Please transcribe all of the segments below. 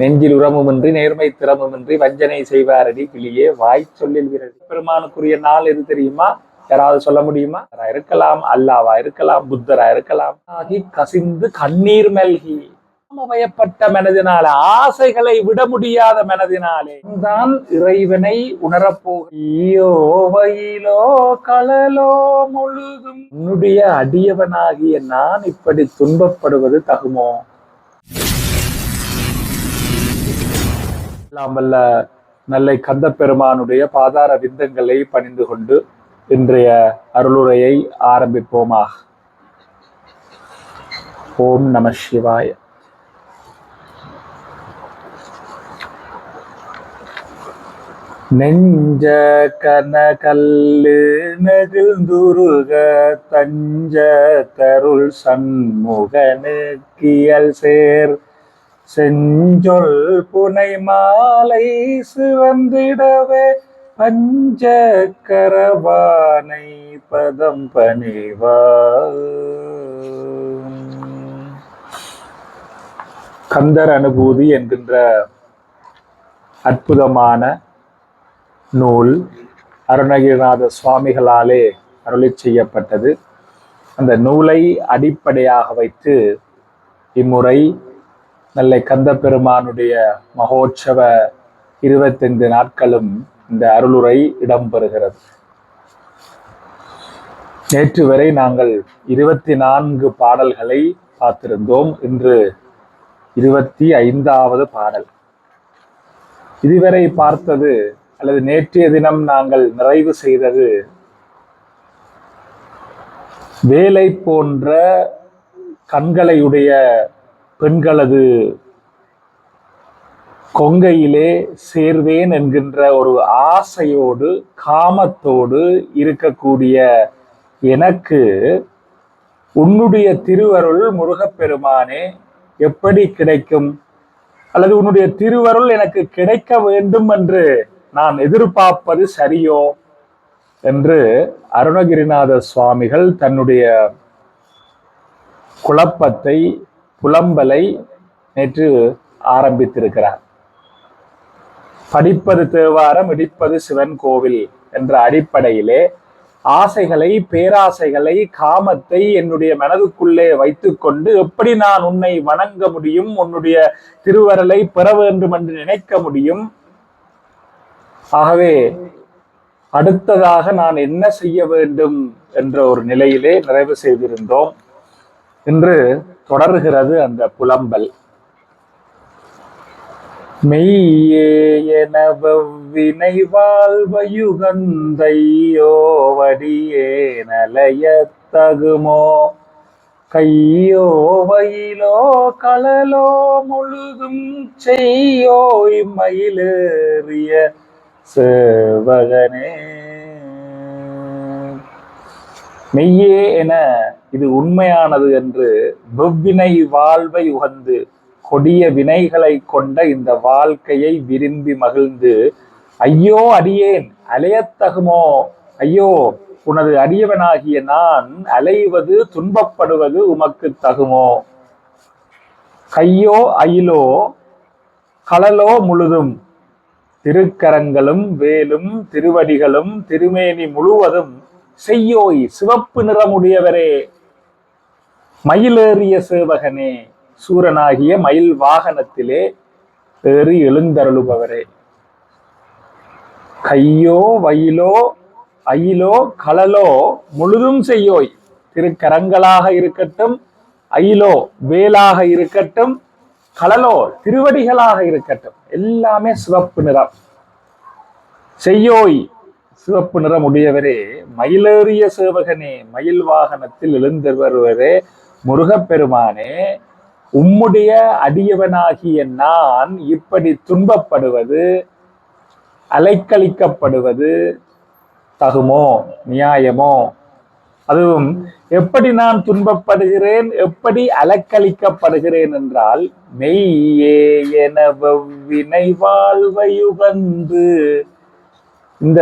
நெஞ்சில் உரமுமின்றி நேர்மை திறமுமின்றி வஞ்சனை செய்வாரடி கிளியே. வாய் சொல்லில் வீரடி பெருமானுக்குரிய நாள் எது தெரியுமா? யாராவது சொல்ல முடியுமா? இருக்கலாம் அல்லாவா இருக்கலாம் புத்தரா இருக்கலாம். ஆகி கசிந்து கண்ணீர் மல்கி. பயப்பட்ட மனதினால ஆசைகளை விட முடியாத மனதினாலே. தான் இறைவனை உணரப்போகியோ வயிலோ கலலோ முழுதும் உன்னுடைய அடியவனாகிய நான் இப்படி துன்பப்படுவது தகுமோ? எல்லாம் வல்ல நல்லை கந்த பெருமானுடைய பாதார விந்தங்களை பணிந்து கொண்டு இன்றைய அருளுரையை ஆரம்பிப்போமாக. ஓம் நம சிவாய. நெஞ்ச கனகல்லு நெகிழ்ந்துருக தஞ்ச தருள் சண்முகனுக்கியல் சேர் செஞ்சொல் புனை மாலை சிவந்திடவே பஞ்ச கரவானை பதம் பணிவா கந்தர் அனுபூதி என்கின்ற அற்புதமான நூல் அருணகிரிநாத சுவாமிகளாலே அருளி செய்யப்பட்டது. அந்த நூலை அடிப்படையாக வைத்து இம்முறை நெல்லை கந்த பெருமானுடைய மகோற்சவ இருபத்தைந்து நாட்களும் இந்த அருளுரை இடம்பெறுகிறது. நேற்று வரை நாங்கள் இருபத்தி நான்கு பாடல்களை பார்த்திருந்தோம். இன்று இருபத்தி ஐந்தாவது பாடல். இதுவரை பார்த்தது அல்லது நேற்றைய தினம் நாங்கள் நிறைவு செய்தது வேலை போன்ற கண்களையுடைய பெண்களது கொங்கையிலே சேர்வேன் என்கின்ற ஒரு ஆசையோடு காமத்தோடு இருக்கக்கூடிய எனக்கு உன்னுடைய திருவருள் முருகப்பெருமானே எப்படி கிடைக்கும்? அல்லது உன்னுடைய திருவருள் எனக்கு கிடைக்க வேண்டும் என்று நான் எதிர்பார்ப்பது சரியோ? என்று அருணகிரிநாத சுவாமிகள் தன்னுடைய குழப்பத்தை புலம்பலை நேற்று ஆரம்பித்திருக்கிறார். படிப்பது தேவாரம் இடிப்பது சிவன் கோவில் என்ற அடிப்படையிலே ஆசைகளை பேராசைகளை காமத்தை என்னுடைய மனதுக்குள்ளே வைத்துக்கொண்டு எப்படி நான் உன்னை வணங்க முடியும் உன்னுடைய திருவரலை பெற வேண்டும் என்று நினைக்க முடியும்? ஆகவே அடுத்ததாக நான் என்ன செய்ய வேண்டும் என்ற ஒரு நிலையிலே நிறைவு செய்திருந்தோம். இன்று தொடர்கிறது அந்த புலம்பல். மெய்யே என வினை வாழ்வயுகந்தையோ வடியே களலோ முழுதும் செய்யோ இம்மயிலேறிய சேவகனே. மெய்யே என இது உண்மையானது என்று வெவ்வினை வாழ்வை உகந்து கொடிய வினைகளை கொண்ட இந்த வாழ்க்கையை விரும்பி மகிழ்ந்து ஐயோ அடியேன் அலையத்தகுமோ? ஐயோ உனது அடியவனாகிய நான் அலைவது துன்பப்படுவது உமக்கு தகுமோ? கையோ அயிலோ கலலோ முழுதும் திருக்கரங்களும் வேலும் திருவடிகளும் திருமேனி முழுவதும் செய்யோய் சிவப்பு நிறமுடையவரே. மயிலேறிய சேவகனே சூரனாகிய மயில் வாகனத்திலே ஏறி எழுந்தருளுபவரே. கையோ வயிலோ அயிலோ கலலோ முழுதும் செய்யோய். திருக்கரங்களாக இருக்கட்டும் அயிலோ வேலாக இருக்கட்டும் களலோ திருவடிகளாக இருக்கட்டும். எல்லாமே சிவப்பு நிறம். செய்யோய் சிவப்பு நிறம் உடையவரே மயிலேறிய சேவகனே மயில் வாகனத்தில் எழுந்து வருவரே முருகப்பெருமானே உம்முடைய அடியவனாகிய நான் இப்படி துன்பப்படுவது அலைக்கழிக்கப்படுவது தகுமோ நியாயமோ? அதுவும் எப்படி நான் துன்பப்படுகிறேன் எப்படி அலக்களிக்கப்படுகிறேன் என்றால் மெய்யே என வினை வாழ்வையுகந்து இந்த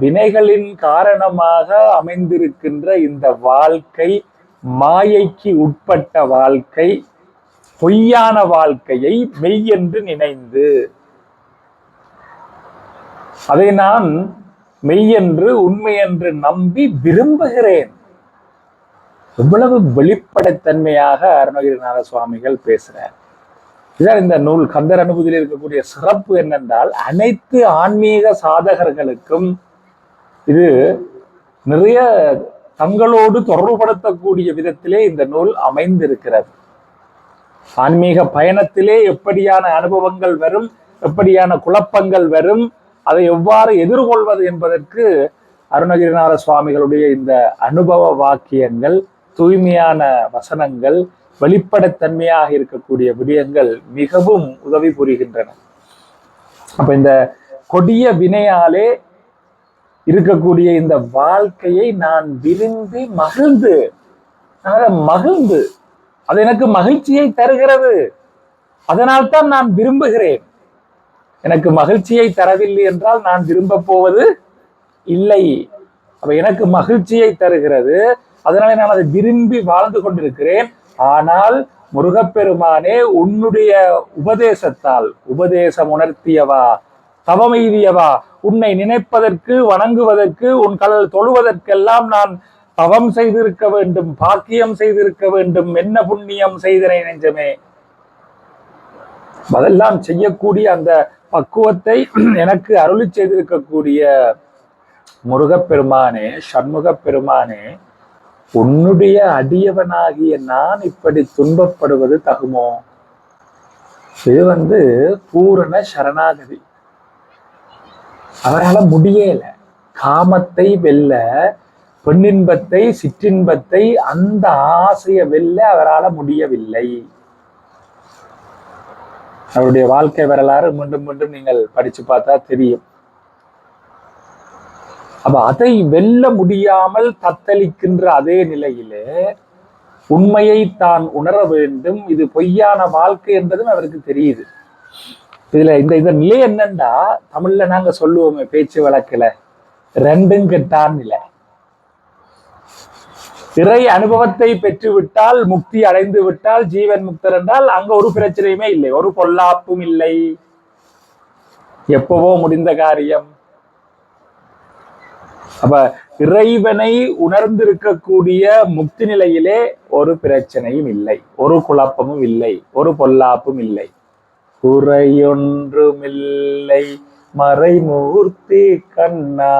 வினைகளின் காரணமாக அமைந்திருக்கின்ற இந்த வாழ்க்கை மாயைக்கு உட்பட்ட வாழ்க்கை பொய்யான வாழ்க்கையை மெய் என்று நினைந்து. அதை நான் மெய் என்று உண்மை என்று நம்பி விரும்புகிறேன். எவ்வளவு வெளிப்படைத்தன்மையாக அருணகிரிநாத சுவாமிகள் பேசுறேன் இதான் இந்த நூல் கந்தர் அனுபூதியில் இருக்கக்கூடிய சிறப்பு என்னென்றால் அனைத்து ஆன்மீக சாதகர்களுக்கும் இது நிறைய தங்களோடு தொடர்புபடுத்தக்கூடிய விதத்திலே இந்த நூல் அமைந்திருக்கிறது. ஆன்மீக பயணத்திலே எப்படியான அனுபவங்கள் வரும் எப்படியான குழப்பங்கள் வரும் அதை எவ்வாறு எதிர்கொள்வது என்பதற்கு அருணகிரிநாத சுவாமிகளுடைய இந்த அனுபவ வாக்கியங்கள் தூய்மையான வசனங்கள் வெளிப்படைத்தன்மையாக இருக்கக்கூடிய விடயங்கள் மிகவும் உதவி புரிகின்றன. அப்ப இந்த கொடிய வினையாலே இருக்கக்கூடிய இந்த வாழ்க்கையை நான் விரும்பி மகிழ்ந்து மகிழ்ந்து அது எனக்கு மகிழ்ச்சியை தருகிறது. அதனால்தான் நான் விரும்புகிறேன். எனக்கு மகிழ்ச்சியை தரவில்லை என்றால் நான் விரும்ப போவது இல்லை. அப்ப எனக்கு மகிழ்ச்சியை தருகிறது. அதனால நான் அதை விரும்பி வாழ்ந்து கொண்டிருக்கிறேன். ஆனால் முருகப்பெருமானே உன்னுடைய உபதேசத்தால் உபதேசம் உணர்த்தியவா தவமெய்தியவா உன்னை நினைப்பதற்கு வணங்குவதற்கு உன் கடல் தொழுவதற்கெல்லாம் நான் தவம் செய்திருக்க வேண்டும் பாக்கியம் செய்திருக்க வேண்டும் என்ன புண்ணியம் செய்தனை நெஞ்சமே. அதெல்லாம் செய்யக்கூடிய அந்த பக்குவத்தை எனக்கு அருளி செய்திருக்கக்கூடிய முருகப்பெருமானே சண்முக பெருமானே உன்னுடைய அடியவனாகிய நான் இப்படி துன்பப்படுவது தகுமோ? இது வந்து பூரண சரணாகதி. அவரால் முடியல காமத்தை வெல்ல பெண்ணின்பத்தை சிற்றின்பத்தை அந்த ஆசையை வெல்ல அவரால் முடியவில்லை. அவருடைய வாழ்க்கை வரலாறு மீண்டும் மீண்டும் நீங்கள் படிச்சு பார்த்தா தெரியும். அப்ப அதை வெல்ல முடியாமல் தத்தளிக்கின்ற அதே நிலையிலே உண்மையை தான் உணர வேண்டும். இது பொய்யான வாழ்க்கை என்பதும் அவருக்கு தெரியுது. இதுல இந்த இந்த நிலை என்னன்னா தமிழ்ல நாங்க சொல்லுவோமே பேச்சு வழக்குல. ரெண்டும் கெட்டான் நிலை. இறை அனுபவத்தை பெற்றுவிட்டால் முக்தி அடைந்து விட்டால் ஜீவன் முக்தர் என்றால் அங்க ஒரு பிரச்சனையுமே இல்லை. ஒரு பொல்லாப்பும் இல்லை. எப்பவோ முடிந்த காரியம். அப்ப இறைவனை உணர்ந்திருக்கக்கூடிய முக்தி நிலையிலே ஒரு பிரச்சனையும் இல்லை ஒரு குழப்பமும் இல்லை ஒரு பொல்லாப்பும் இல்லை. குறையொன்றுமில்லை. மறைமூர்த்தி கண்ணா.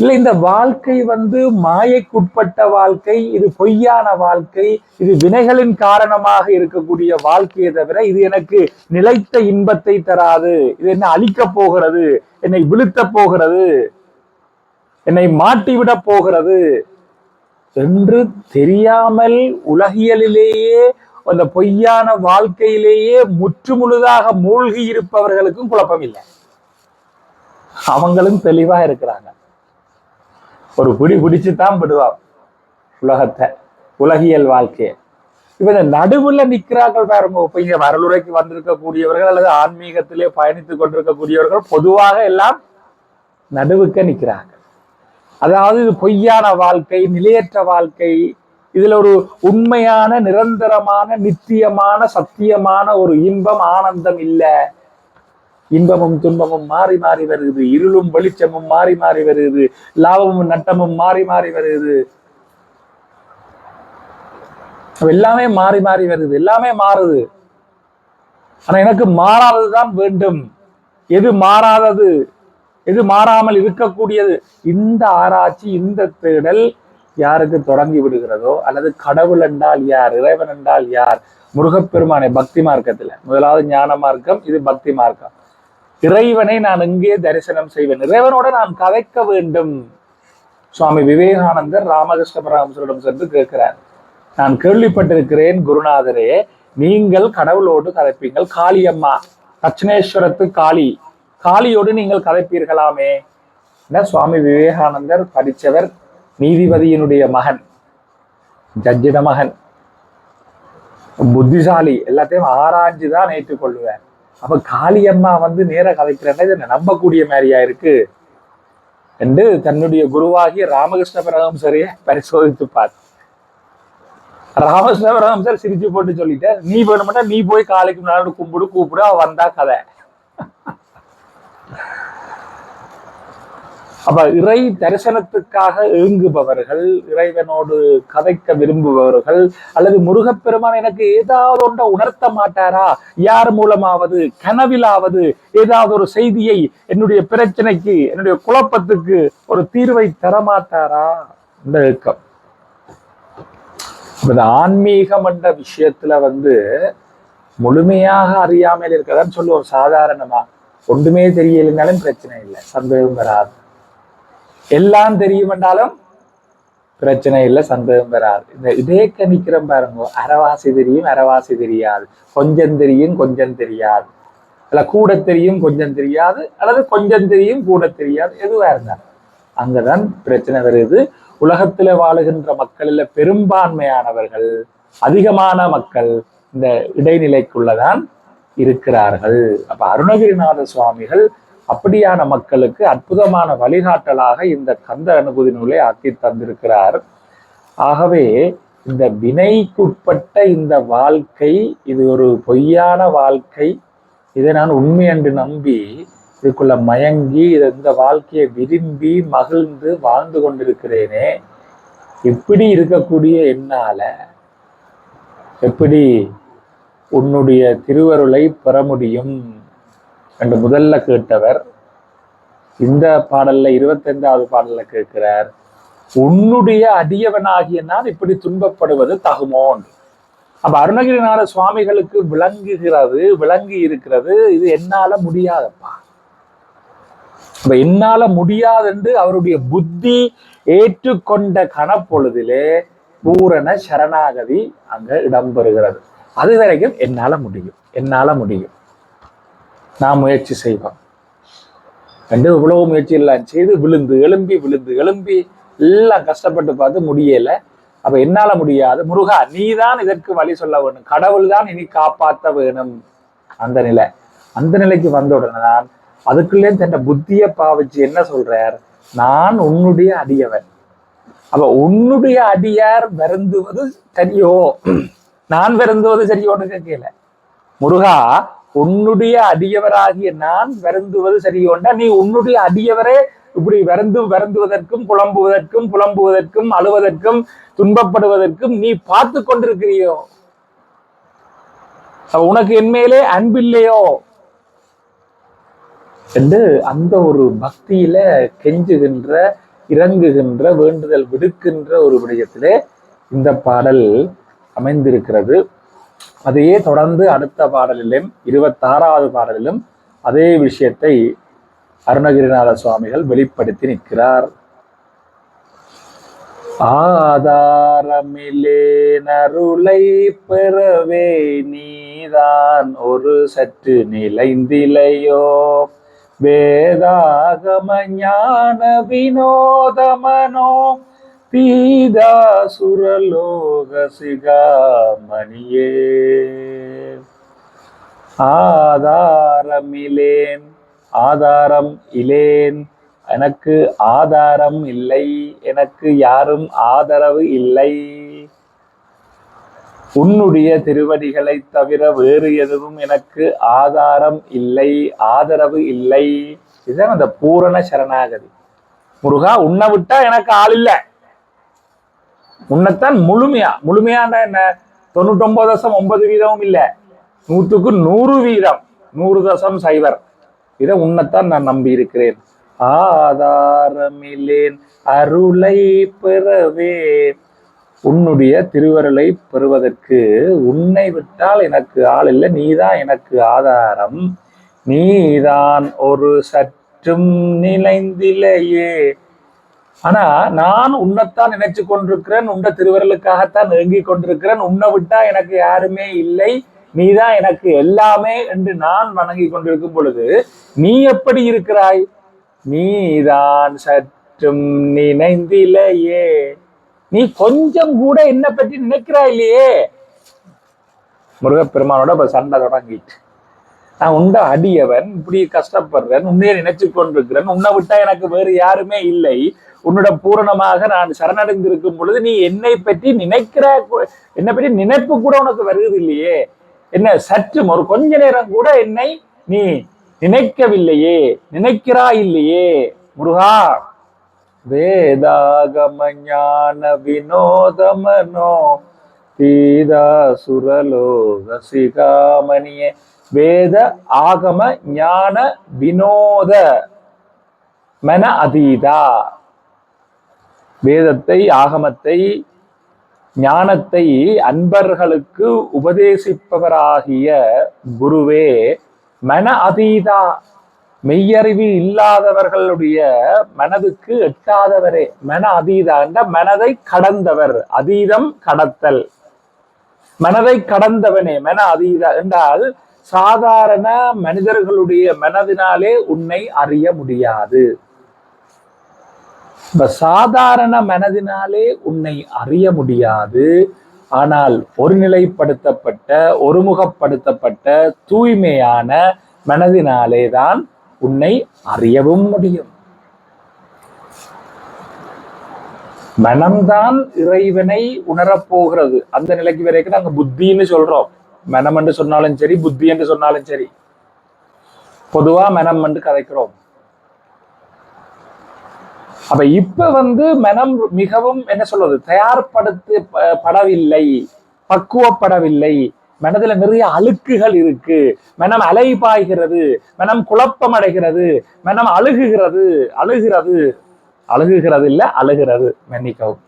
இல்லை இந்த வாழ்க்கை வந்து மாயைக்குட்பட்ட வாழ்க்கை இது பொய்யான வாழ்க்கை இது வினைகளின் காரணமாக இருக்கக்கூடிய வாழ்க்கையை தவிர இது எனக்கு நிலைத்த இன்பத்தை தராது இது என்ன அழிக்கப் போகிறது என்னை விழுத்தப் போகிறது. என்னை மாட்டிவிட போகிறது என்று தெரியாமல் உலகியலிலேயே அந்த பொய்யான வாழ்க்கையிலேயே முற்றுமுழுதாக மூழ்கி இருப்பவர்களுக்கும் குழப்பம் இல்லை அவங்களும் தெளிவா இருக்கிறாங்க. ஒரு பிடி பிடிச்சு தான் விடுவான் உலகத்தை உலகியல் வாழ்க்கையை. இப்ப இந்த நடுவுல நிக்கிறார்கள் பாருங்க இப்ப இங்க வரலுரைக்கு வந்திருக்கக்கூடியவர்கள் அல்லது ஆன்மீகத்திலே பயணித்துக் கொண்டிருக்கக்கூடியவர்கள் பொதுவாக எல்லாம் நடுவுக்க நிக்கிறாங்க. அதாவது இது பொய்யான வாழ்க்கை நிலையற்ற வாழ்க்கை. இதுல ஒரு உண்மையான நிரந்தரமான நித்தியமான சத்தியமான ஒரு இன்பம் ஆனந்தம் இல்ல. இன்பமும் துன்பமும் மாறி மாறி வருகிறது இருளும் வெளிச்சமும் மாறி மாறி வருகிறது லாபமும் நட்டமும் மாறி மாறி வருகிறது எல்லாமே மாறி மாறி வருது. எல்லாமே மாறுது. ஆனா எனக்கு மாறாததுதான் வேண்டும். எது மாறாதது? இது மாறாமல் இருக்கக்கூடியது. இந்த ஆராய்ச்சி இந்த தேடல் யாருக்கு தொடங்கி விடுகிறதோ அல்லது கடவுள் என்றால் யார் இறைவன் என்றால் யார்? முருகப்பெருமானை பக்தி மார்க்கத்துல. முதலாவது ஞான மார்க்கம் இது பக்தி மார்க்கம். இறைவனை நான் எங்கே தரிசனம் செய்வேன்? இறைவனோட நான் கதைக்க வேண்டும். சுவாமி விவேகானந்தர் ராமகிருஷ்ண பரமசரிடம் சென்று கேட்கிறார். நான் கேள்விப்பட்டிருக்கிறேன் குருநாதரே நீங்கள் கடவுளோடு கதைப்பீங்கள். காளியம்மா தட்சிணேஸ்வரத்து காளி. காளியோடு நீங்கள் கதைப்பீர்களாமே. என்ன சுவாமி விவேகானந்தர் படித்தவர் நீதிபதியினுடைய மகன் ஜட்ஜிட மகன் புத்திசாலி எல்லாத்தையும் ஆராய்ஞ்சு தான் ஏற்றுக்கொள்ளுவேன் அப்ப காளியம்மா வந்து நேர கதைக்கிறேன்னா இதை நம்பக்கூடிய மாதிரியா இருக்கு? என்று தன்னுடைய குருவாகிய ராமகிருஷ்ண பரமசரியை பரிசோதித்து பார்த்து ராமகிருஷ்ண சார் சிரிச்சு போட்டு சொல்லிட்டேன் நீ வேணுமெண்டா நீ போய் காளிக்கு முன்னாடி கும்பிடு கூப்பிடு அவ வந்தா கதை. அப்ப இறை தரிசனத்துக்காக ஏங்குபவர்கள் இறைவனோடு கதைக்க விரும்புபவர்கள் அல்லது முருகப்பெருமான் எனக்கு ஏதாவது ஒன்றை உணர்த்த மாட்டாரா? யார் மூலமாவது கனவிலாவது ஏதாவது ஒரு செய்தியை என்னுடைய பிரச்சனைக்கு என்னுடைய குழப்பத்துக்கு ஒரு தீர்வை தரமாட்டாரா? இந்த இயக்கம். இந்த ஆன்மீகம் என்ற விஷயத்துல வந்து முழுமையாக அறியாமல் இருக்கதான் சொல்லுவோம் சாதாரணமா ஒன்றுமே தெரியலைனாலும் பிரச்சனை இல்லை. சந்தேகம் வராது. எல்லாம் தெரியும் என்றாலும் பிரச்சனை இல்லை சந்தேகம் வராது. இந்த இதே கணிக்கிறோம் பாருங்க. அரைவாசி தெரியும் அரவாசி தெரியாது. கொஞ்சம் தெரியும் கொஞ்சம் தெரியாது. அல்ல கூட தெரியும் கொஞ்சம் தெரியாது. அல்லது கொஞ்சம் தெரியும் கூட தெரியாது. எதுவா இருந்தாலும். அங்கதான் பிரச்சனை வருது. உலகத்துல வாழுகின்ற மக்களில் பெரும்பான்மையானவர்கள் அதிகமான மக்கள் இந்த இடைநிலைக்குள்ளதான் இருக்கிறார்கள். அப்ப அருணகிரிநாத சுவாமிகள் அப்படியான மக்களுக்கு அற்புதமான வழிகாட்டலாக இந்த கந்த அனுபூதி நூலை ஆக்கி தந்திருக்கிறார். ஆகவே இந்த வினைக்குட்பட்ட இந்த வாழ்க்கை இது ஒரு பொய்யான வாழ்க்கை. இதை நான் உண்மை என்று நம்பி இதுக்குள்ள மயங்கி இந்த வாழ்க்கையை விரும்பி மகிழ்ந்து வாழ்ந்து கொண்டிருக்கிறேனே. இப்படி இருக்கக்கூடிய என்னால எப்படி உன்னுடைய திருவருளை பெற முடியும் என்று முதல்ல கேட்டவர். இந்த பாடல்ல இருபத்தைந்தாவது பாடல்ல கேட்கிறார் உன்னுடைய அடியவனாகிய நான் இப்படி துன்பப்படுவது தகுமோன். அப்ப அருணகிரிநாத சுவாமிகளுக்கு விளங்குகிறது விளங்கி இருக்கிறது இது என்னால முடியாதப்பா. அப்ப என்னால முடியாதென்று அவருடைய புத்தி ஏற்றுக்கொண்ட கணப்பொழுதிலே பூரண சரணாகதி அங்க இடம்பெறுகிறது. அது வரைக்கும் என்னால முடியும். என்னால முடியும். நான் முயற்சி செய்வோம் ரெண்டு இவ்வளவு முயற்சி எல்லாம் செய்து விழுந்து எழும்பி விழுந்து எழும்பி எல்லாம் கஷ்டப்பட்டு பார்த்து முடியல. அப்ப என்னால முடியாது. முருகா நீதான் இதற்கு வழி சொல்ல வேணும். கடவுள் தான் இனி காப்பாத்த வேணும். அந்த நிலை. அந்த நிலைக்கு வந்த உடனே தான் அதுக்குள்ளே தன்னை புத்தியை பாவிச்சு என்ன சொல்றார்? நான் உன்னுடைய அடியவன். அப்ப உன்னுடைய அடியார் வருந்துவது தனியோ? நான் வருந்துவது சரியோன்னு கேட்கல முருகா உன்னுடைய அடியவராகிய நான் வருந்துவது சரியோண்டா நீ உன்னுடைய அடியவரே இப்படி வருந்து வருந்துவதற்கும் புலம்புவதற்கும் புலம்புவதற்கும் அழுவதற்கும் துன்பப்படுவதற்கும் நீ பார்த்து கொண்டிருக்கிறியோ? உனக்கு என்மேலே அன்பில்லையோ? என்று அந்த ஒரு பக்தியில கெஞ்சுகின்ற இறங்குகின்ற வேண்டுதல் விடுக்கின்ற ஒரு விடயத்திலே இந்த பாடல் அமைந்திருக்கிறது. அதையே தொடர்ந்து அடுத்த பாடலிலும் இருபத்தாறாவது பாடலிலும் அதே விஷயத்தை அருணகிரிநாத சுவாமிகள் வெளிப்படுத்தி நிற்கிறார். ஆதாரமிலே நருளை பெறவே நீதான் ஒரு சற்று நிலைந்திலையோ. வேதாகம ஞான வினோதமனோ பீதா சுரலோக சிகாமணியே ஆதாரமிலேன் ஆதாரம் இலேன் எனக்கு ஆதாரம் இல்லை எனக்கு யாரும் ஆதரவு இல்லை. உன்னுடைய திருவடிகளை தவிர வேறு எதுவும் எனக்கு ஆதாரம் இல்லை ஆதரவு இல்லை. இதுதான் அந்த பூரண சரணாகதி. முருகா உன்னை விட்டா எனக்கு ஆள் இல்லை. உன்னைத்தான் முழுமையா. முழுமையான என்ன? தொண்ணூத்தொன்பது தசம் ஒன்பது வீதமும் இல்லை. நூற்றுக்கு நூறு வீதம். நூறு தசம் சைவர். இதை உன்னைத்தான் நான் நம்பி இருக்கிறேன் ஆதாரமில்லேன் அருளை பெறவே உன்னுடைய திருவருளை பெறுவதற்கு உன்னை விட்டால் எனக்கு ஆள் இல்லை. நீதான் எனக்கு ஆதாரம். நீதான் ஒரு சற்றும் நிலைந்திலையே. ஆனா நான் உன்னைத்தான் நினைச்சு கொண்டிருக்கிறேன் உன்ன திருவருளுக்காகத்தான் நெருங்கி கொண்டிருக்கிறேன் உன்னை விட்டா எனக்கு யாருமே இல்லை நீதான் எனக்கு எல்லாமே என்று நான் வணங்கி கொண்டிருக்கும் பொழுது நீ எப்படி இருக்கிறாய்? நீதான் சற்றும் நினைந்திலையே. நீ கொஞ்சம் கூட என்ன பற்றி நினைக்கிறாய் இல்லையே. முருகப்பெருமானோட இப்ப சண்டை தொடங்கிட்டு. நான் உண்ட அடியவன் இப்படி கஷ்டப்படுறேன் உன்னையே நினைச்சு கொண்டிருக்கிறேன் உன்னை விட்டா எனக்கு வேறு யாருமே இல்லை. உன்னோட பூரணமாக நான் சரணடைந்திருக்கும் பொழுது நீ என்னை பற்றி நினைக்கிற என்னை பற்றி நினைப்பு கூட உனக்கு வருகிறது இல்லையே என்ன சற்றும் ஒரு கொஞ்ச நேரம் கூட என்னை நீ நினைக்கவில்லையே நினைக்கிறாய் இல்லையே முருகா வேதாகம ஞான வினோதமனோ தீதா சுரலோக சிகாமணியே வேத ஆகம ஞான வினோத மன அதீதா. வேதத்தை ஆகமத்தை ஞானத்தை அன்பர்களுக்கு உபதேசிப்பவராகிய குருவே மன அதீதா மெய்யறிவு இல்லாதவர்களுடைய மனதுக்கு எட்டாதவரே. மன அதீதா என்ற மனதை கடந்தவர் அதீதம் கடத்தல். மனதை கடந்தவனே மன அதீதா என்றால் சாதாரண மனிதர்களுடைய மனதினாலே உன்னை அறிய முடியாது. இப்ப சாதாரண மனதினாலே உன்னை அறிய முடியாது. ஆனால் ஒருநிலைப்படுத்தப்பட்ட ஒருமுகப்படுத்தப்பட்ட தூய்மையான மனதினாலே தான் உன்னை அறியவும் முடியும். மனம்தான் இறைவனை உணரப்போகிறது. அந்த நிலைக்கு வரைக்கும் நாங்கள் புத்தின்னு சொல்றோம். மனம் என்று சொன்னாலும் சரி புத்தி என்று சொன்னாலும் சரி. பொதுவா மனம் என்று கதைக்கிறோம். அப்ப இப்ப வந்து மனம் மிகவும் என்ன சொல்றது? தயார்படுத்த படவில்லை பக்குவப்படவில்லை. மனதுல நிறைய அழுக்குகள் இருக்கு. மனம் அலை பாய்கிறது மனம் குழப்பம் அடைகிறது மனம் அழுகுகிறது அழுகிறது. அழுகுகிறது இல்ல அழுகிறது. மன்னிக்கவும்.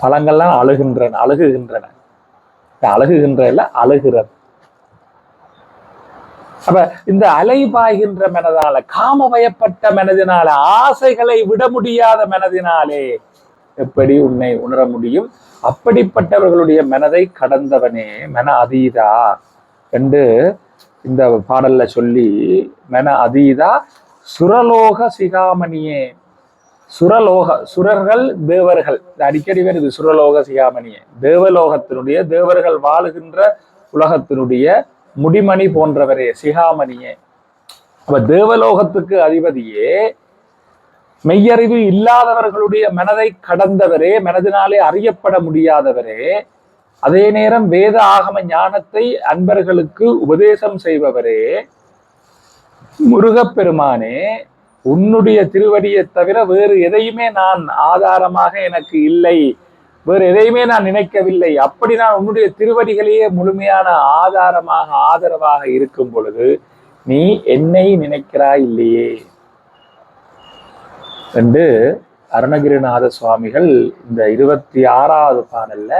பழங்கள்லாம் அழுகின்றன அழுகுகின்றன. அழகுகின்ற இல்லை அழுகிறது. அப்ப இந்த அலை பாய்கின்ற காம வயப்பட்ட மனதினால ஆசைகளை விட முடியாத மனதினாலே எப்படி உன்னை உணர முடியும்? அப்படிப்பட்டவர்களுடைய மனதை கடந்தவனே மன அதீதா என்று இந்த பாடல்ல சொல்லி மன அதீதா சுரலோக சிகாமணியே சுரலோக சுரர்கள் தேவர்கள். இது அடிக்கடி வருது சுரலோக சிகாமணியே. தேவலோகத்தினுடைய தேவர்கள் வாழுகின்ற உலகத்தினுடைய முடிமணி போன்றவரே சிகாமணியே. அப்ப தேவலோகத்துக்கு அதிபதியே மெய்யறிவு இல்லாதவர்களுடைய மனதை கடந்தவரே மனதினாலே அறியப்பட முடியாதவரே அதே நேரம் வேத ஆகம ஞானத்தை அன்பர்களுக்கு உபதேசம் செய்பவரே முருகப்பெருமானே உன்னுடைய திருவடியை தவிர வேறு எதையுமே நான் ஆதாரமாக எனக்கு இல்லை. வேறு எதையுமே நான் நினைக்கவில்லை. அப்படி நான் உன்னுடைய திருவடிகளையே முழுமையான ஆதாரமாக ஆதரவாக இருக்கும் பொழுது நீ என்னை நினைக்கிறாய் இல்லையே என்று அருணகிரிநாத சுவாமிகள் இந்த இருபத்தி ஆறாவது பாடல்ல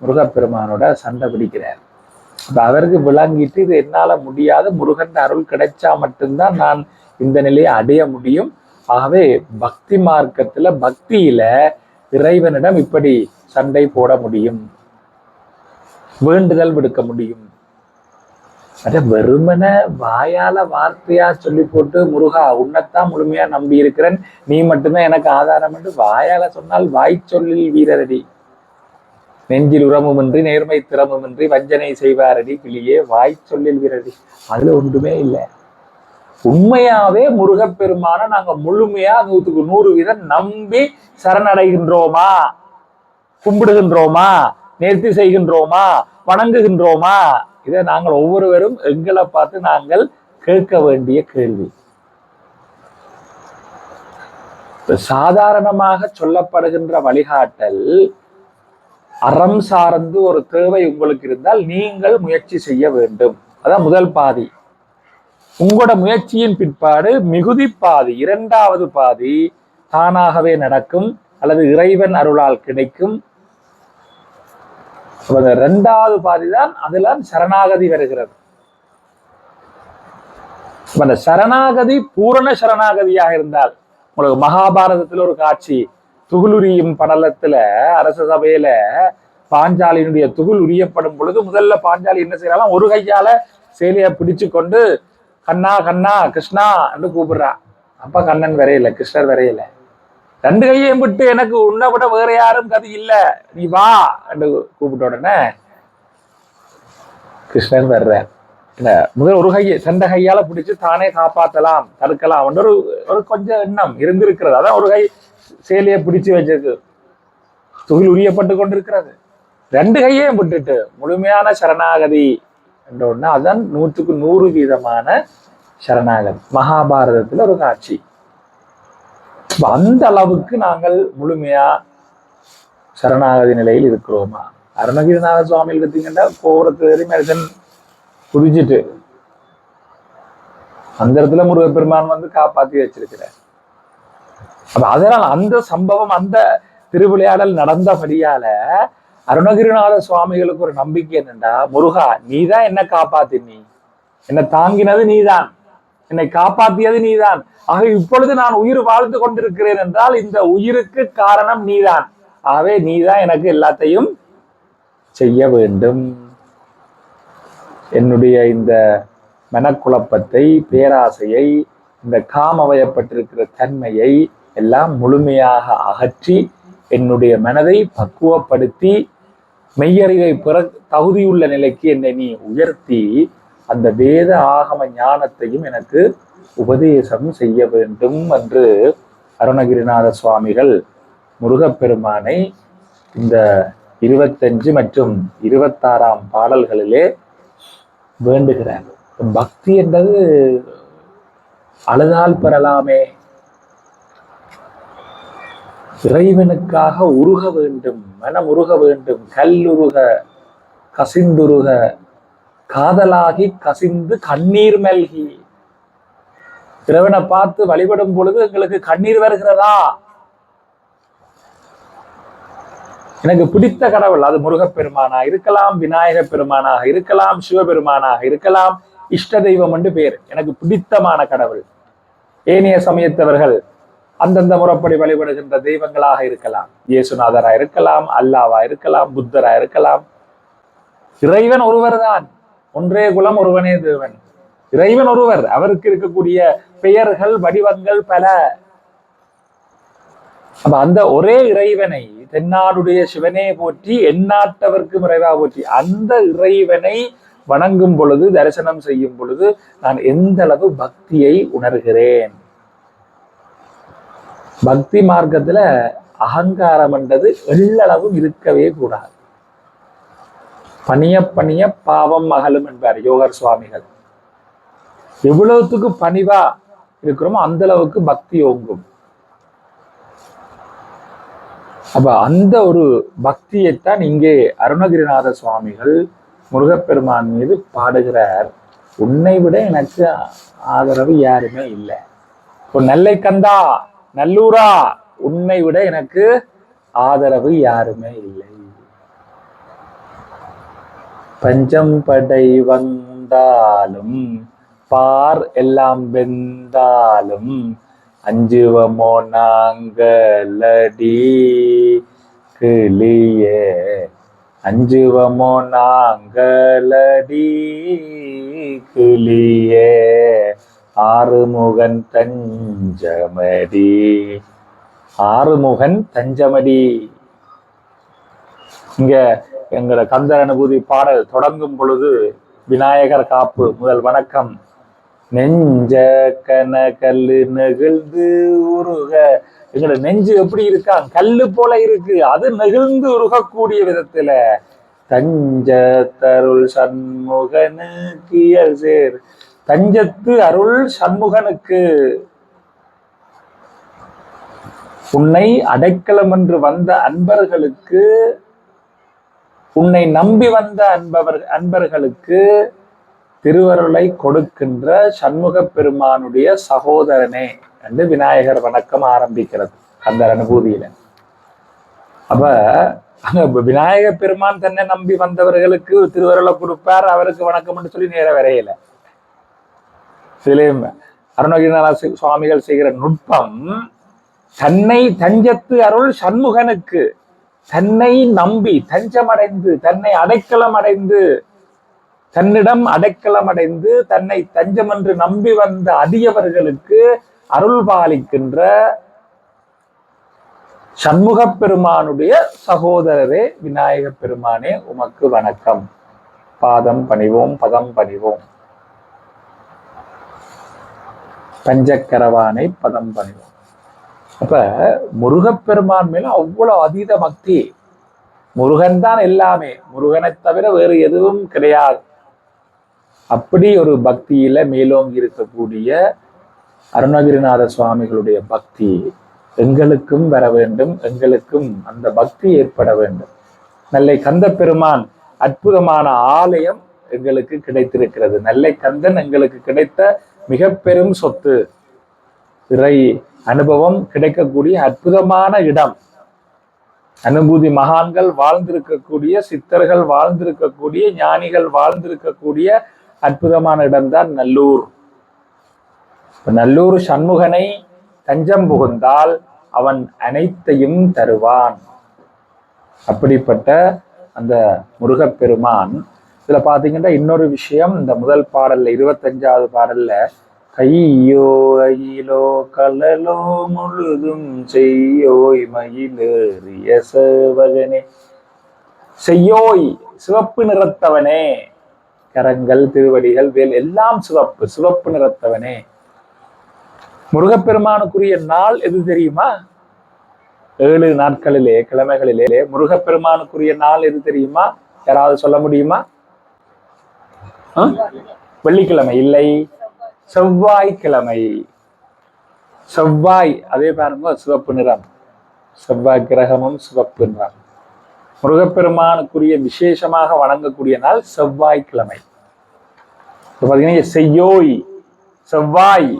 முருகப்பெருமானோட சண்டை பிடிக்கிறார். அப்ப அவருக்கு விளங்கிட்டு இது என்னால முடியாத முருகன் அருள் கிடைச்சா மட்டும்தான் நான் இந்த நிலையை அடைய முடியும். ஆகவே பக்தி மார்க்கத்துல பக்தியில இறைவனிடம் இப்படி சண்டை போட முடியும். வேண்டுதல் விடுக்க முடியும். அட வெறுமன வாயால வார்த்தையா சொல்லி போட்டு முருகா உன்னைத்தான் முழுமையா நம்பி இருக்கிறேன். நீ மட்டும்தான் எனக்கு ஆதாரம் என்று வாயால சொன்னால் வாய் சொல்லில் வீரரடி. நெஞ்சில் உரமுமின்றி நேர்மை திறமுமின்றி வஞ்சனை செய்வாரடி கிளியே வாய் சொல்லில் வீரரடி. அதுல ஒன்றுமே இல்லை. உண்மையாவே முருகப்பெருமான நாங்க முழுமையா நூத்துக்கு நூறு வீதம் நம்பி சரணடைகின்றோமா? கும்பிடுகின்றோமா? நேர்த்தி செய்கின்றோமா? வணங்குகின்றோமா? இதை நாங்கள் ஒவ்வொருவரும் எங்களை பார்த்து நாங்கள் கேட்க வேண்டிய கேள்வி. சாதாரணமாக சொல்லப்படுகின்ற வழிகாட்டல் அறம் சார்ந்து ஒரு தேவை உங்களுக்கு இருந்தால் நீங்கள் முயற்சி செய்ய வேண்டும். அதான் முதல் பாதி. உங்களோட முயற்சியின் பிற்பாடு மிகுதி பாதி இரண்டாவது பாதி தானாகவே நடக்கும் அல்லது இறைவன் அருளால் கிடைக்கும். ரெண்டாவது இரண்டாவது பாதி தான் அதுல சரணாகதி வருகிறது. அந்த சரணாகதி பூரண சரணாகதியாக இருந்தால் உங்களுக்கு மகாபாரதத்துல ஒரு காட்சி துகுலுரியும் படலத்துல அரச சபையில பாஞ்சாலியினுடைய துகுல் உரியப்படும் பொழுது முதல்ல பாஞ்சாலி என்ன செய்யறாலும் ஒரு கையால சேலையை பிடிச்சு கொண்டு கண்ணா கண்ணா கிருஷ்ணா என்று கூப்பிடுறா. அப்ப கண்ணன் வரையில கிருஷ்ணர் வரையில. ரெண்டு கையையும் விட்டு எனக்கு உன்னை விட வேற யாரும் கதி இல்லை. நீ வா என்று கூப்பிட்ட உடனே கிருஷ்ணர் வர்றார். என்ன முதல் ஒரு கையை தண்ட கையால பிடிச்சு தானே காப்பாத்தலாம் தடுக்கலாம் ஒரு ஒரு கொஞ்சம் எண்ணம் இருந்திருக்கிறது. அதான் ஒரு கை சேலையை பிடிச்சு வச்சிருக்கு. துகில் உரியப்பட்டு கொண்டிருக்கிறது. ரெண்டு கையையும் விட்டுட்டு முழுமையான சரணாகதி என்ற அதுதான் நூற்றுக்கு நூறு வீதமான சரணாகதி. மகாபாரதத்துல ஒரு காட்சி. அந்த அளவுக்கு நாங்கள் முழுமையா சரணாகதி நிலையில் இருக்கிறோமா? அருணகிரிநாத சுவாமியில் பார்த்தீங்கன்னா கோபுரத்து மனிதன் குதிச்சுட்டு அந்த இடத்துல முருகப்பெருமான் வந்து காப்பாத்தி வச்சிருக்கிறார். அப்ப அதனால் அந்த சம்பவம் அந்த திருவிளையாடல் நடந்தபடியால அருணகிரிநாத சுவாமிகளுக்கு ஒரு நம்பிக்கை என்னண்டா? முருகா நீதான் என்ன காப்பாத்தினி என்னை தாங்கினது நீதான். என்னை காப்பாத்தியது நீதான். ஆக இப்பொழுது நான் உயிர் வாழ்ந்து கொண்டிருக்கிறேன் என்றால் இந்த உயிருக்கு காரணம் நீதான். ஆகவே நீதான் எனக்கு எல்லாத்தையும் செய்ய வேண்டும். என்னுடைய இந்த மனக்குழப்பத்தை பேராசையை இந்த காமவயப்பட்டிருக்கிற தன்மையை எல்லாம் முழுமையாக அகற்றி என்னுடைய மனதை பக்குவப்படுத்தி மெய்யறிவை பெற தகுதியுள்ள நிலைக்கு என்னை நீ உயர்த்தி அந்த வேத ஆகம ஞானத்தையும் எனக்கு உபதேசம் செய்ய வேண்டும் என்று அருணகிரிநாத சுவாமிகள் முருகப்பெருமானை இந்த இருபத்தஞ்சு மற்றும் இருபத்தாறாம் பாடல்களிலே வேண்டுகிறார். பக்தி என்பது அழுதால் பெறலாமே. இறைவனுக்காக உருக வேண்டும். மனம் உருக வேண்டும் கல்லுருக கசிந்துருக. காதலாகி கசிந்து கண்ணீர் மல்கி. இறைவனை பார்த்து வழிபடும் பொழுது எங்களுக்கு கண்ணீர் வருகிறதா? எனக்கு பிடித்த கடவுள் அது முருகப்பெருமானா. இருக்கலாம் விநாயக பெருமானாக இருக்கலாம் சிவபெருமானாக இருக்கலாம் இஷ்ட தெய்வம் என்று பேர். எனக்கு பிடித்தமான கடவுள். ஏனைய சமயத்தவர்கள் அந்தந்த முறைப்படி வழிபடுகின்ற தெய்வங்களாக இருக்கலாம். இயேசுநாதரா இருக்கலாம் அல்லாவா இருக்கலாம் புத்தரா இருக்கலாம். இறைவன் ஒருவர்தான். ஒன்றே குலம் ஒருவனே தேவன். இறைவன் ஒருவர். அவருக்கு இருக்கக்கூடிய பெயர்கள் வடிவங்கள் பல. அப்ப அந்த ஒரே இறைவனை தென்னாடுடைய சிவனே போற்றி எந்நாட்டவர்க்கும் இறைவா போற்றி அந்த இறைவனை வணங்கும் பொழுது தரிசனம் செய்யும் பொழுது நான் எந்த அளவு பக்தியை உணர்கிறேன்? பக்தி மார்க்கத்துல அகங்காரம் என்றது எள்ளளவும் இருக்கவே கூடாது. பணிய பணிய பாவம் மகளும் என்பார் யோகர் சுவாமிகள். எவ்வளவுத்துக்கு பணிவா இருக்கிறோமோ அந்த அளவுக்கு பக்தி ஓங்கும். அப்ப அந்த ஒரு பக்தியைத்தான் இங்கே அருணகிரிநாத சுவாமிகள் முருகப்பெருமான் மீது பாடுகிறார். உன்னை விட எனக்கு ஆதரவு யாருமே இல்லை. இப்போ நெல்லை கந்தா நல்லூரா? உன்னை விட எனக்கு ஆதரவு யாருமே இல்லை. பஞ்சம் படை வந்தாலும் பார் எல்லாம் வெந்தாலும் அஞ்சுவமோ நாங்களடி கிளியே அஞ்சுவமோ நாங்களடி கிளியே. ஆறுமுகன் தஞ்சமடி. ஆறுமுகன் தஞ்சமடி. இங்க எங்களோட கந்தர் அனுபூதி பாடல் தொடங்கும் பொழுது விநாயகர் காப்பு முதல் வணக்கம். நெஞ்ச கன கல்லு நெகிழ்ந்து உருக. எங்களோட நெஞ்சு எப்படி இருக்கா? கல்லு போல இருக்கு. அது நெகிழ்ந்து உருகக்கூடிய விதத்துல. தஞ்ச தருள் சண்முகனுக்கு கியல் சேர். தஞ்சத்து அருள் சண்முகனுக்கு. உன்னை அடைக்கலம் என்று வந்த அன்பர்களுக்கு உன்னை நம்பி வந்த அன்பவர் அன்பர்களுக்கு திருவருளை கொடுக்கின்ற சண்முக பெருமானுடைய சகோதரனே என்று விநாயகர் வணக்கம் ஆரம்பிக்கிறது அந்த அனுபூதியில. அப்ப அங்க விநாயக பெருமான் தன்னை நம்பி வந்தவர்களுக்கு திருவருளை கொடுப்பார் அவருக்கு வணக்கம்னு சொல்லி நேர வரையில. இதுலயும் அருணகிரிநாத சுவாமிகள் செய்கிற நுட்பம் தன்னை தஞ்சத்து அருள் சண்முகனுக்கு தன்னை நம்பி தஞ்சமடைந்து தன்னை அடைக்கலம் அடைந்து தன்னிடம் அடைக்கலம் அடைந்து தன்னை தஞ்சம் என்று நம்பி வந்த அடியவர்களுக்கு அருள் பாலிக்கின்ற சண்முக பெருமானுடைய சகோதரரே விநாயகப் பெருமானே உமக்கு வணக்கம். பாதம் பணிவோம் பதம் பணிவோம். பஞ்சக்கரவானை பதம் பணிவோம் அப்ப முருகப்பெருமான் மேல அவ்வளவு அதீத பக்தி. முருகன் தான் எல்லாமே. முருகனை தவிர வேறு எதுவும் கிடையாது. அப்படி ஒரு பக்தியில மேலோங்கி இருக்கக்கூடிய அருணகிரிநாத சுவாமிகளுடைய பக்தி எங்களுக்கும் வர வேண்டும். எங்களுக்கும் அந்த பக்தி ஏற்பட வேண்டும். நெல்லை கந்த பெருமான் அற்புதமான ஆலயம் எங்களுக்கு கிடைத்திருக்கிறது. நெல்லை கந்தன் எங்களுக்கு கிடைத்த மிக பெரும் சொத்து. இறை அனுபவம் கிடைக்கக்கூடிய அற்புதமான இடம். அனுபூதி மகான்கள் வாழ்ந்திருக்கக்கூடிய சித்தர்கள் வாழ்ந்திருக்கக்கூடிய ஞானிகள் வாழ்ந்திருக்கக்கூடிய அற்புதமான இடம்தான் நல்லூர். இப்ப நல்லூர் சண்முகனை தஞ்சம் புகுந்தால் அவன் அனைத்தையும் தருவான். அப்படிப்பட்ட அந்த முருகப்பெருமான் இதுல பாத்தீங்கன்னா இன்னொரு விஷயம் இந்த முதல் பாடல்ல இருபத்தஞ்சாவது பாடல்ல கையோ அயிலோ கலலோ முழுதும் செய்யோய் மயிலேறிய சேவகனே செய்யோய் சிவப்பு நிறத்தவனே கரங்கள் திருவடிகள் வேல் எல்லாம் சிவப்பு சிவப்பு நிறத்தவனே. முருகப்பெருமானுக்குரிய நாள் எது தெரியுமா? ஏழு நாட்களிலே கிழமைகளிலே முருகப்பெருமானுக்குரிய நாள் எது தெரியுமா? யாராவது சொல்ல முடியுமா? வெள்ளிக்கிழமை இல்லை. செவ்வாய்க்கிழமை. செவ்வாய் அதே பாருங்க சிவப்பு நிறம். செவ்வாய் கிரகமும் சிவப்பு நிறம். முருகப்பெருமானுக்குரிய விசேஷமாக வணங்கக்கூடிய நாள் செவ்வாய்க்கிழமை. பார்த்தீங்கன்னா செய்யோய் செவ்வாய்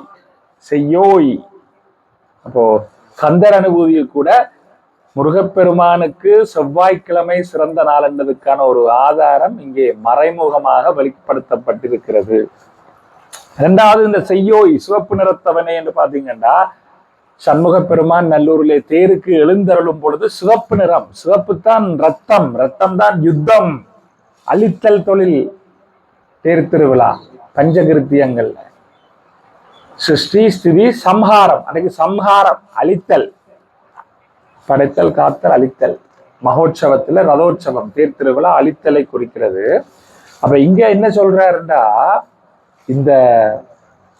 செய்யோய். அப்போ கந்தர் அனுபூதியில் கூட முருகப்பெருமானுக்கு செவ்வாய்க்கிழமை சிறந்த நாள் என்பதற்கான ஒரு ஆதாரம் இங்கே மறைமுகமாக வெளிப்படுத்தப்பட்டிருக்கிறது. இரண்டாவது இந்த செய்யோய் சிவப்பு நிறத்தவனே என்று பார்த்தீங்கன்னா சண்முக பெருமான் நல்லூரிலே தேருக்கு எழுந்தருளும் பொழுது சிவப்பு நிறம் சிவப்பு தான் ரத்தம் ரத்தம் தான் யுத்தம் அழித்தல் தொழில் தேர் திருவிழா பஞ்சகிருத்தியங்கள்ல சிருஷ்டி ஸ்திதி சம்ஹாரம் அன்னைக்கு சம்ஹாரம் அழித்தல். படைத்தல் காத்தல் அழித்தல். மகோற்சவத்துல ரதோற்சவம் தேர்திருவிழா அழித்தலை குறிக்கிறது. அப்ப இங்க என்ன சொல்றாருன்னா இந்த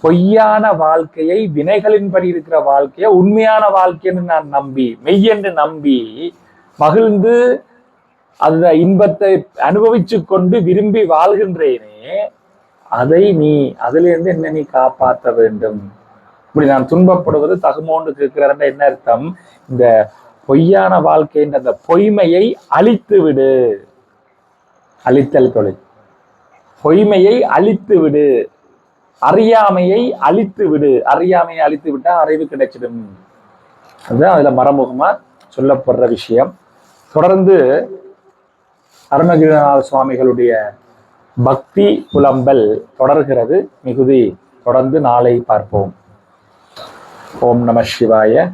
பொய்யான வாழ்க்கையை வினைகளின்படி இருக்கிற வாழ்க்கையை உண்மையான வாழ்க்கைன்னு நான் நம்பி மெய்யென்று நம்பி மகிழ்ந்து அந்த இன்பத்தை அனுபவிச்சு கொண்டு விரும்பி வாழ்கின்றேனே அதை நீ அதிலிருந்து என்ன நீ காப்பாற்ற வேண்டும். இப்படி நான் துன்பப்படுவது தகுமோன்னு கேட்கிறாருன்னா என்ன அர்த்தம்? இந்த பொய்யான வாழ்க்கைன்ற அந்த பொய்மையை அழித்து விடு அழித்தல் தொழில். பொய்மையை அழித்து விடு அறியாமையை அழித்து விடு அறியாமையை அழித்து விட்டா அறிவு கிடைச்சிடும். அதுதான் அதுல மறைமுகமா சொல்லப்படுற விஷயம். தொடர்ந்து அருணகிரிநாத சுவாமிகளுடைய பக்தி புலம்பல் தொடர்கிறது. மிகுதி தொடர்ந்து நாளை பார்ப்போம். ஓம் நம சிவாய.